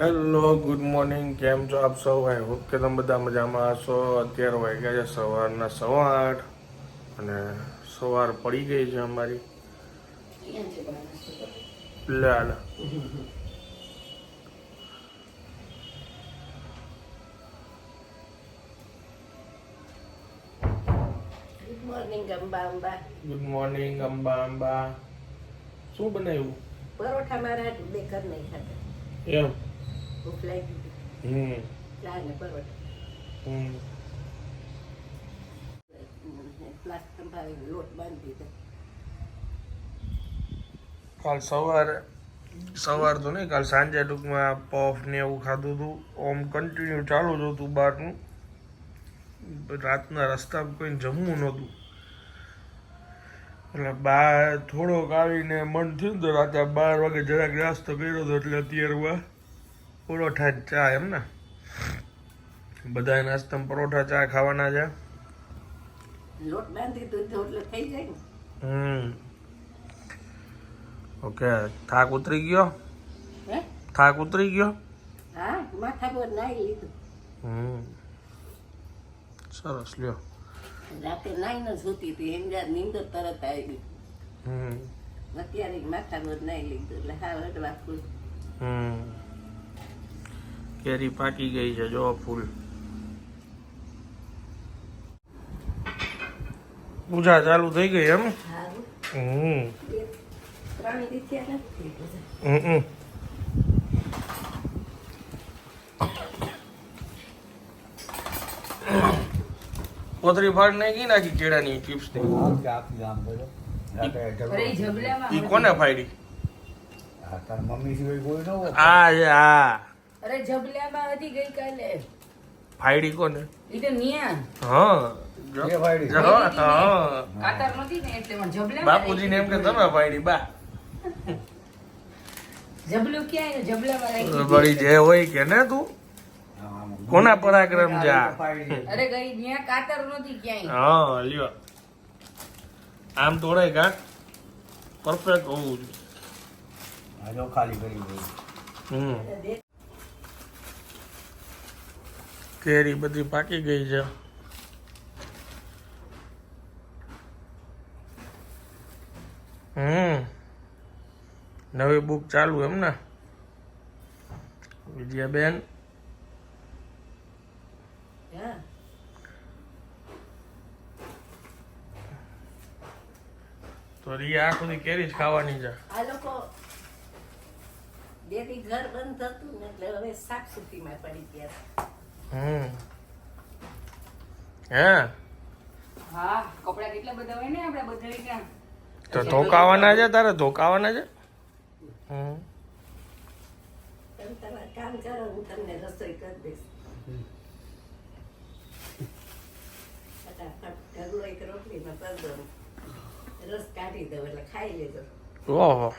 Hello good morning કેમ છો આપ સૌ? આઈ હોપ કે તમે બધા મજામાં હશો. અત્યારે વાગ્યા છે સવારના સવા આઠ અને સવાર પડી ગઈ છે અમારી. લાલ good morning Amba Amba. Good morning Amba Amba. શું બનાવ્યું? પરોઠા મારા બેકર નહીં ખાતા એમ? ભૂખ લાગી હમ. ચા ને પરોઠા હમ. પ્લાસ્ટર ભાવી લોટ બાંધી દીધો. કાલ સવારે સવાર તો નહીં કાલ સાંજે ટૂંકમાં પફ ને એવું ખાધું હતું ઓમ કન્ટિન્યુ ચાલુ જ હતું બહારનું. રાતના રસ્તામાં કોઈને જમવું નહોતું. એટલે બહાર થોડોક આવીને મન થયું તો રાતે બાર વાગે જરાક નાસ્તો કર્યો હતો એટલે અત્યારમાં પરોઠા જ ચા એમ ને? બધા નાસ્તા પરોઠા ચા ખાવાના છે. લોટ બાંધી દીધો એટલે થઈ જાય હમ. ઓકે થાક ઉતરી ગયો? હે? થાક ઉતરી ગયો? હા માથા પર નાઈ લીધું. હમ. સરસ લ્યો. રાતે નાઈ ન સૂતી હતી એમ જાત નીંદર તરત આવી ગઈ. હમ. અત્યારે માથા પર નાઈ લીધું એટલે હા રડવા ખુશ હમ. કેરી પાકી ગઈ છે જો ફૂલ. પૂજા ચાલુ થઈ ગઈ એમ? હમ. બે ત્રણ રીતે નથી હમ કોથરી ફાડ નાખી નાખી કેળાની ચિપ્સની? ઈ કોને ફાડી? મમ્મી સિવાય કોઈ ન છે આ. અરે જબલામાં હતી ગઈકાલે. ફાયડી કોને? એ તો નિયા. હા. જો. ફાયડી? હા. કાતર નથી ને એટલે પણ જબલા બાપુજીને એમ કે તમે ફાયડી બા. જબલું જે હોય કે ને તું? કોના પરાક્રમ જા? અરે ગઈ ન્યા કાતર નથી ક્યાંય. હા લ્યો. આમ તોડે કા? પરફેક્ટ હોવું જોઈએ. ખાલી કરી હમ. કેરી બધી પાકી ગઈ છે. હમ. નવી બુક ચાલુ એમ ને? વિજયાબેન તો રિયા આખું કેરી જ ખાવાની છે. ઘર બંધ હતું એટલે હવે સાફ સુથરીમાં પડી ગયા. હમ. હે. હા કપડા કેટલા બધા હોય ને આપણે બધા ક્યાં તો ધોકાવાના છે તારે ધોકાવાના છે? હમ. કામ કરો હું તમને રસોઈ કરી દઈશ. ફટાફટ એક રોટલીમાં કરી દઉં. રસ કાઢી દઉં એટલે ખાઈ લેજો. ઓહો.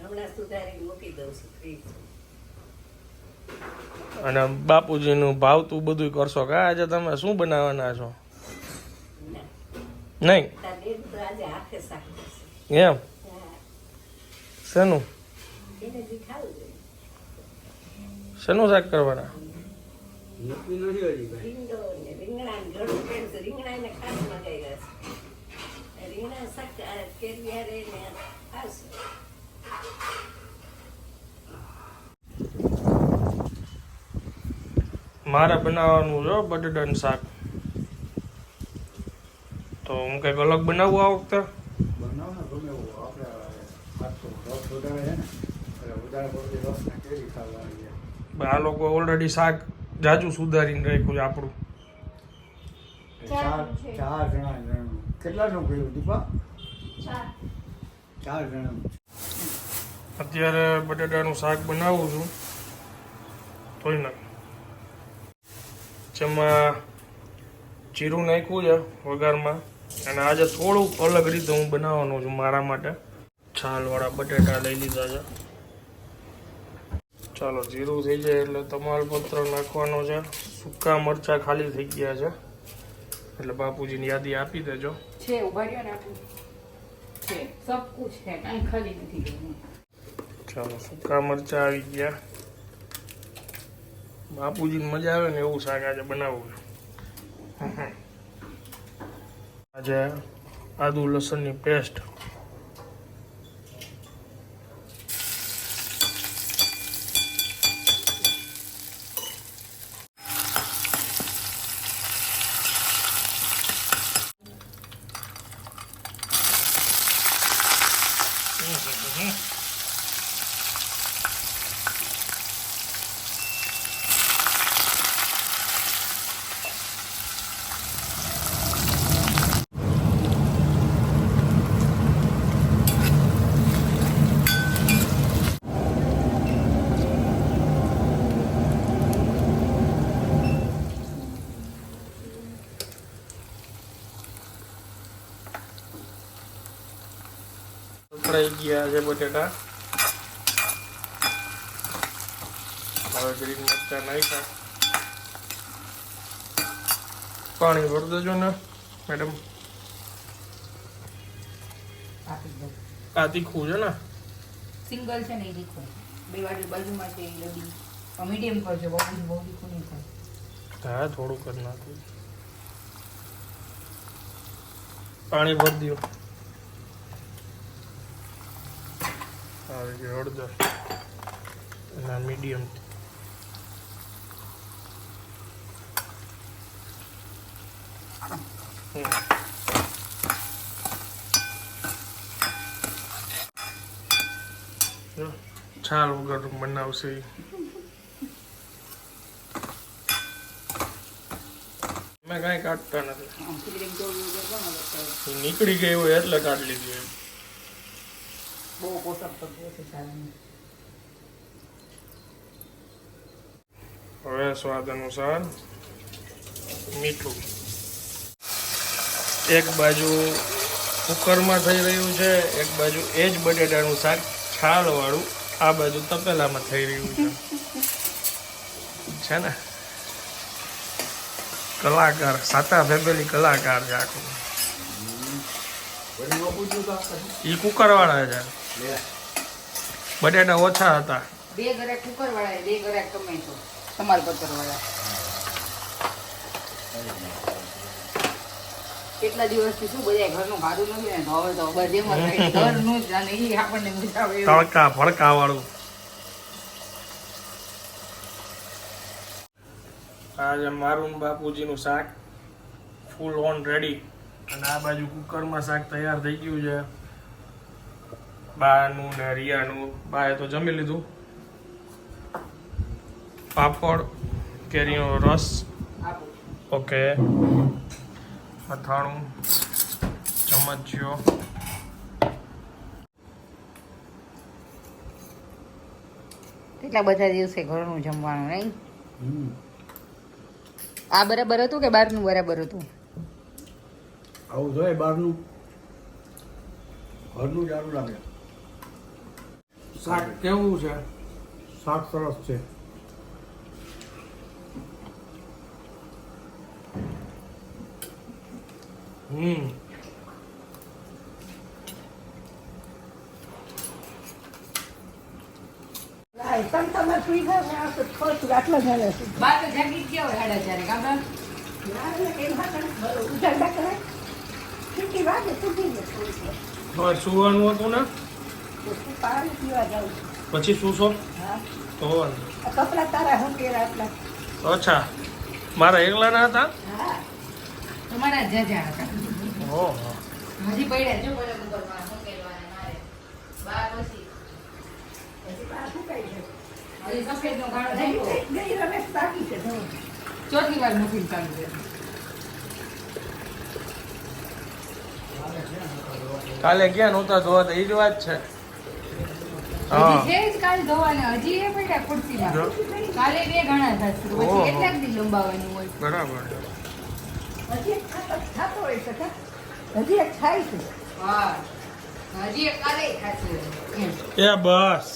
હમણાં સુધારી મૂકી દઉં છું અને બાપુજીનું ભાવતું બધું કરશો કા આજે તમે શું બનાવવાના છો? નહીં? એમ? શેનું? શેનું શાક કરવાના. રીંગણો ને રીંગણા ને ઘણું કેમ છે રીંગણા ને ખાસ મગાવ્યા છે રીંગણા શાક કેરિયારે ને ખાસ મારે બનાવવાનું છે બટેટાનું શાક. તો હું કંઈક અલગ બનાવું આ વખતે. આ લોકો ઓલરેડી શાક જાજુ સુધારીને રાખ્યું છે આપણું. ચાર ચાર જણા કેટલાનું કર્યું દીપા? ચાર. જણાનું અત્યારે બટેટાનું શાક બનાવું છું. ધોઈ નાખ જેમાં જીરું નાખ્યું છે વઘારમાં. અને આજે થોડુંક અલગ રીતે હું બનાવવાનું છું મારા માટે. છાલવાળા બટેટા લઈ લીધા છે. ચાલો જીરું થઈ જાય એટલે તમાલપત્ર નાખવાનો છે. સૂકા મરચાં ખાલી થઈ ગયા છે. એટલે બાપુજીની યાદી આપી દેજો. છે ઊભા રહ્યો ને આપણું. છે સબ કુછ છે ખાલી નથી ચાલો સૂકા મરચા આવી ગયા. બાપુજીને મજા આવે ને એવું શાક આજે બનાવવું આજે આદુ લસણની પેસ્ટ ગયા છે બટેટા. હવે ગ્રીન મરચા નાખ્યા. પાણી ભરી દેજો ને મેડમ. આ તીખું છે ને? સિંગલ છે ને એ દીખો બે વાટી બાજુમાં છે એ લડી મીડિયમ કરજો બહુ બહુ દીખું નહીં થાય. હા થોડું કરી નાખ્યું પાણી ભરી દો આવી ગયું હળદર ના મીડિયમ છાલ વગર બનાવશે મેં કાંઈ કાઢતા નથી. નીકળી ગઈ હોય એટલે કાઢી લીધી એમ. બહુ પોષક તત્વો છે સારું હવે સ્વાદ અનુસાર મીઠું. એક બાજુ કુકરમાં થઈ રહ્યું છે એક બાજુ એ જ બટેટાનું શાક છાલ વાળું આ બાજુ તપેલામાં થઈ રહ્યું છે. છે ને? કલાકાર સાતા ફેમિલી કલાકાર છે આખું. એ કુકર વાળા છે. બટેટા ઓછા હતા. બે ગરાક કુકર વાળા બે ગરાક ટમેટો. તમાલપત્ર વાળા કેટલા દિવસથી શું બધા ઘરનું ભાડું નથી ને હવે તો બધેમાં ઘરનું જ અને એ આપણને મજા આવે તડકા ફડકા વાળું. આજે મારું ને બાપુજીનું શાક ફૂલ ઓન રેડી અને આ બાજુ કુકરમાં શાક તૈયાર થઈ ગયું છે. બાનું ને રિયાનું. બાએ તો જમી લીધું. પાપડ કેરીનો રસ. ઓકે. અથાણું ચમચીઓ. કેટલા બધા દિવસે ઘરનું જમવાનું નહીં? હમ. આ બરાબર હતું કે બહારનું બરાબર હતું? આવું જોઈએ બહારનું ઘરનું સારું લાગે. શાક કેવું છે? શાક સરસ છે. હમ. બાર તો જાગી ગયા હોય સાડા ચારે કાં બા? હવે સુવાનું હતું ને? પછી શું છો? તો. કપડા તારા હું કેરા આટલા? અચ્છા. મારા એકલાના હતા? તમારા જાજા હતા. ઓહો. હજી પડ્યા જો બધા કુકરમાં મૂકેલવાના મારે. બાર પછી. હજી બહાર સુકાઈ છે? હજી સફેદનો ગાળો થઈ ગઈ ગઈ રમેશ બાકી છે. ચોથી વાર મૂકીને ચાલુ છે કાલે ક્યાં નહોતા ધોવા એ જ વાત છે હજી હા છે જ કાલ ધોવાના હજી એ પડ્યા ખુરશીમાં. જો, કાલે બે ઘણા થશે તો ઓહો. પછી એટલા જ દી લંબાવવાનું હોય? બરાબર. છે હજી એક ખાતો ખાતો હોય છે કા? હજી એક ખાય છે. હા. હજી એક કાલે ખાશે એમ. એ બસ.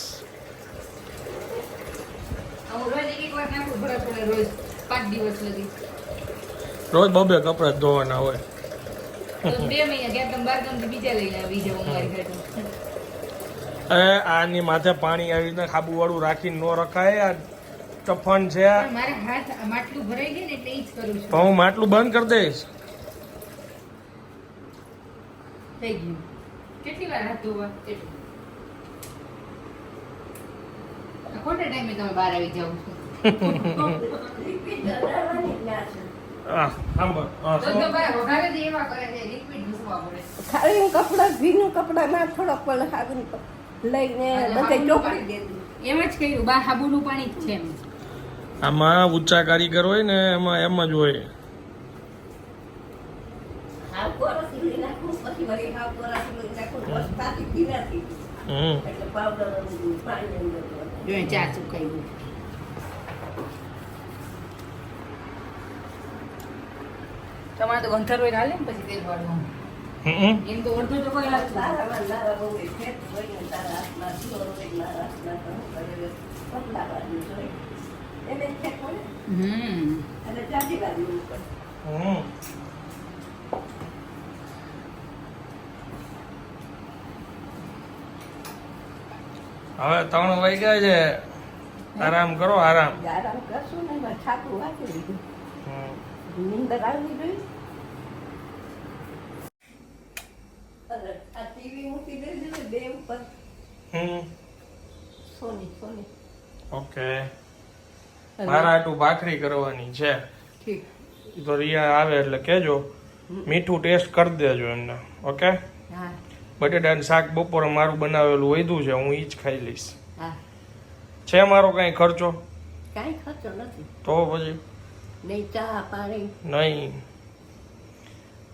રોજ એક એક વાર નાખું થોડા થોડા રોજ પાંચ દિવસ લગી રોજ બબે કપડા ધોવાના હોય. બે મહિના ગયા તમે બાર ગામથી બીજા લઈને આવી જાવ મારી ઘરે. આની માથે પાણી આવી રીતના ખાબુ વાળું રાખીને ન રખાય. આ ટફન છે તો હું માટલું બંધ કરી દઈશ. કેટલી વાર હાથ ધોવા? ખોટા ટાઈમે તમે બહાર આવી જાવ કપડા ભીનું કપડા ના થોડોક પણ હાગું લઈને બધે ચોપડી એમ જ કર્યું બા હાબુનું પાણી જ છે એમ. આમાં ઊંચા કારીગર હોય ને એમાં એમ જ હોય. તમારે તો ગંધર હોય હાલે ને પછી તેલ વાળવું હવે ત્રણ વાગ્યા છે. આરામ કરો આરામ. આરામ કરશું ને એમાં છાતું વાંચી લીધું. નીંદર આવી ગઈ અને આ ટીવી મૂકી દેજો ને બે ઉપર? હમ. સોની સોની. ઓકે મારા આટુ ભાખરી કરવાની છે. ઠીક. તો રિયા આવે એટલે કેજો. મીઠું ટેસ્ટ કરી દેજો એમને. ઓકે હા. બટેટાનું શાક બપોરે મારું બનાવેલું વધ્યું છે હું ઈ જ ખાઈ લઈશ. હા. છે મારો કાંઈ ખર્ચો? કાંઈ ખર્ચો નથી. તો પછી? નહીં ચા પાણી. નહીં.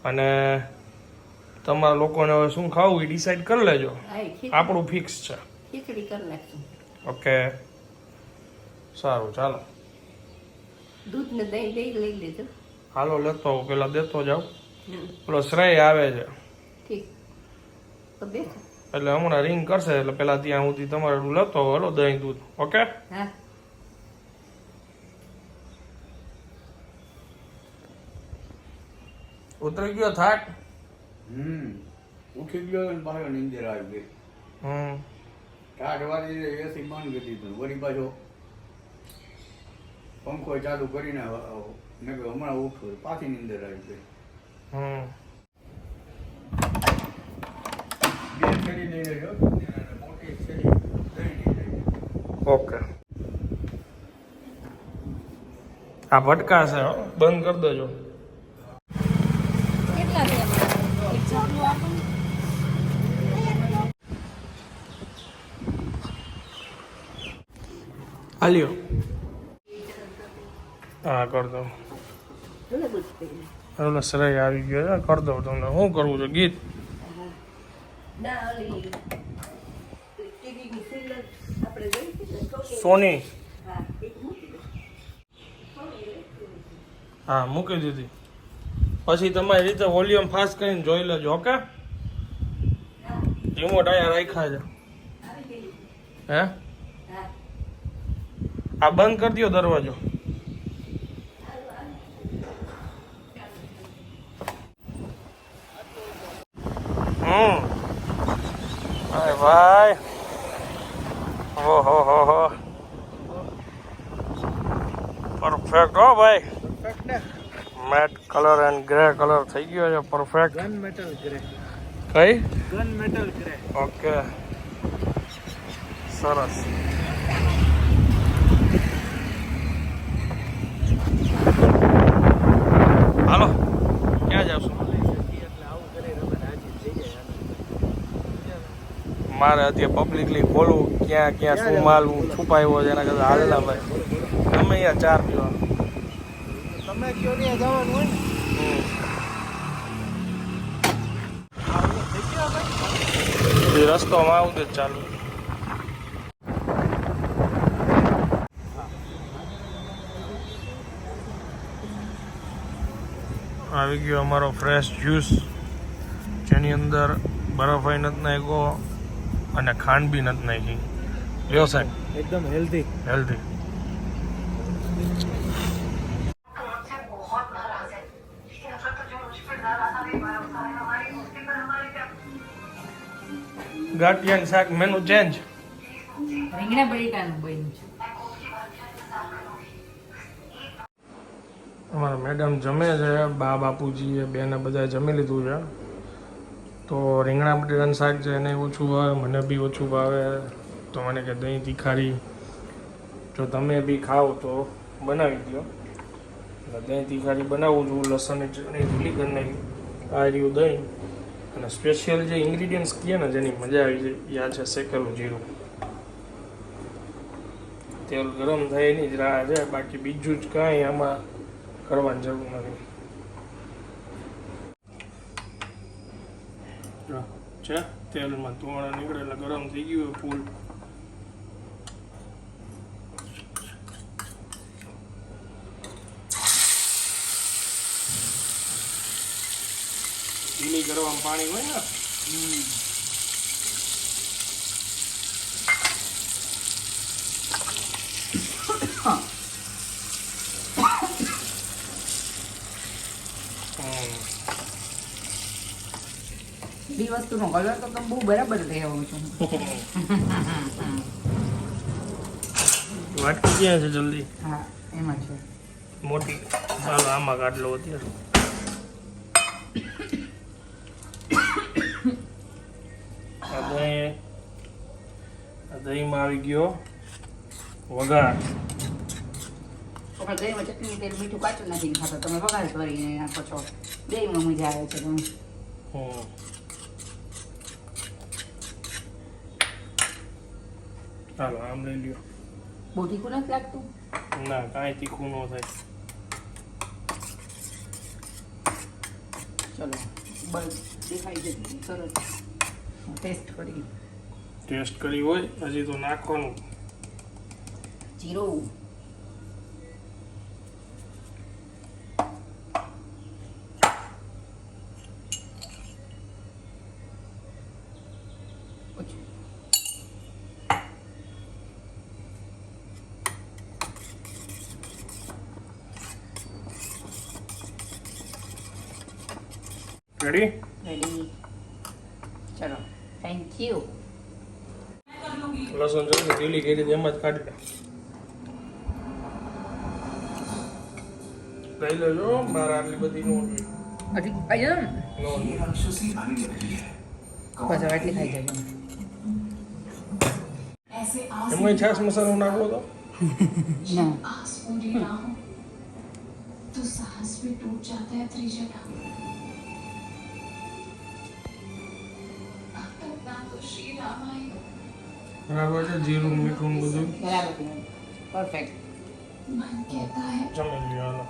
અને તમારા લોકોને હવે શું ખાવું એ ડિસાઈડ કરી લેજો. આપણું ફિક્સ છે. ખીચડી કરી નાખશું. ઓકે સારું ચાલો. દૂધ ને દહીં દહીં લઈ લેજો. હાલો લેતો આવું. પેલા દેતો જાઉં. પેલો શ્રેય આવે છે. એટલે હમણાં રિંગ કરશે એટલે પેલા ત્યાં સુધી તમારે લેતો હલો હાલો દહીં દૂધ. ઓકે હા. ઉતરી ગયો થાક. હમ. ઉઠી ગયો ને પાછો નીંદર આવી ગઈ હમ. ટાઢ વાળી એસી બંધ કરી દીધું વળી પાછો પંખો ચાલુ કરીને મેં કહ્યું હમણાં ઉઠું પાછી નીંદર આવી ગઈ હમ. બે છેડી લઈ લેજો. મોટી છેડી. ઓકે આ ભટકા છે બંધ કરી દેજો કેટલા છે હાલ્યો હા, કર દઉં. ઓલો શ્રેય આવી ગયો કરી દઉં તમને. શું કરવું છે? ગીત. સોની. હા, મૂકી દીધી. પછી તમારી રીતે વોલ્યુમ ફાસ્ટ કરીને જોઈ લેજો ઓકે હા રિમોટ અહીંયા રાખ્યા છે. હે? આ બંધ કરી દો દરવાજો. હમ. અરે ભાઈ. ઓહો હો હો પરફેક્ટ હો ભાઈ. Matte colour and grey colour થઈ ગયો છે પરફેક્ટ ગન મેટલ ગ્રે કઈ? Gun metal grey okay. સરસ. હાલો. ક્યાં જાવશું મારે અત્યારે પબ્લિકલી ખોલવું ક્યાં ક્યાં શું માલ હું છુપાયો છે એના કરતા હાલેલા ભાઈ. તમે અહીંયા ચાર પીવા. જવાનું હોય ને? એ રસ્તોમાં આવું જ ચાલુ. આવી ગયો અમારો ફ્રેશ જ્યુસ જેની અંદર બરફાઈ નથી નાખ્યો અને ખાંડ બી નથી નાખી. લ્યો સાહેબ. એકદમ હેલ્ધી હેલ્ધી ગાંઠિયા શાક મેનુ ચેન્જ રીંગણા બટેટાનું બન્યું છે. અમારા મેડમ જમે છે બા બાપુજી બેને બધા જમી લીધું છે. તો રીંગણા બટેટાનું શાક છે એને ઓછું ભાવે મને બી ઓછું ભાવે. તો મને કે દહીં તીખારી. જો તમે બી ખાઓ તો બનાવી દો દહીં તીખારી બનાવું છું લસણની ચટણી ઢીલી કરી નાખી આ રહ્યું દહીં. અને સ્પેશિયલ જે ઇન્ગ્રીડિયન્ટ્સ કહીએ ને, જેની મજા આવી જાય આ છે, શેકેલું જીરું. તેલ ગરમ થાય એની જ રાહ છે, બાકી બીજું જ કાંઈ આમાં કરવાની જરૂર નથી. તેલમાં ધોવાણા નીકળે એટલે ગરમ થઈ ગયું હોય, ફૂલ. ઢીલી કરવામાં પાણી હોય ને. વસ્તુનો કલર તો તમે બહુ બરાબર રહેવો છો. વાટકી ક્યાં છે જલ્દી? હા એમાં છે. મોટી. ચાલો આમાં કાઢ લો અત્યારે. દહીંમાં આવી ગયો. વઘાર. દહીંમાં ચટણી તેલ મીઠું કાચું નથી ખાતો. તમે વઘાર કરીને નાખો છો. બેયમાં મજા આવે છે તમે. ચાલો આમ લઈ લ્યો. બહુ તીખું નથી લાગતું? ના કાંઈ તીખું ન થાય. ચલો બસ દેખાઈ જતી સરસ. ટેસ્ટ કરી ટેસ્ટ કરી હોય હજી તો નાખવાનું. જીરું. રેડી રેડી ચલો. થેન્ક યુ લસણ જલ્દી ઢીલી કરી દે એમ જ કાઢી લે લઈ લેજો મારે આટલી બધી નો હજી ખાઈ જજો ને નો બસ હવે એટલી ખાઈ જજો એમાં છાસ મસાલો નાખો તો ના आस पूरी ना हो तो साहस भी टूट जाता है त्रिजटा अब तक ना तो श्री रामायण બરાબર છે જીરું મીઠું બધું. બરાબર પરફેક્ટ જમી લ્યો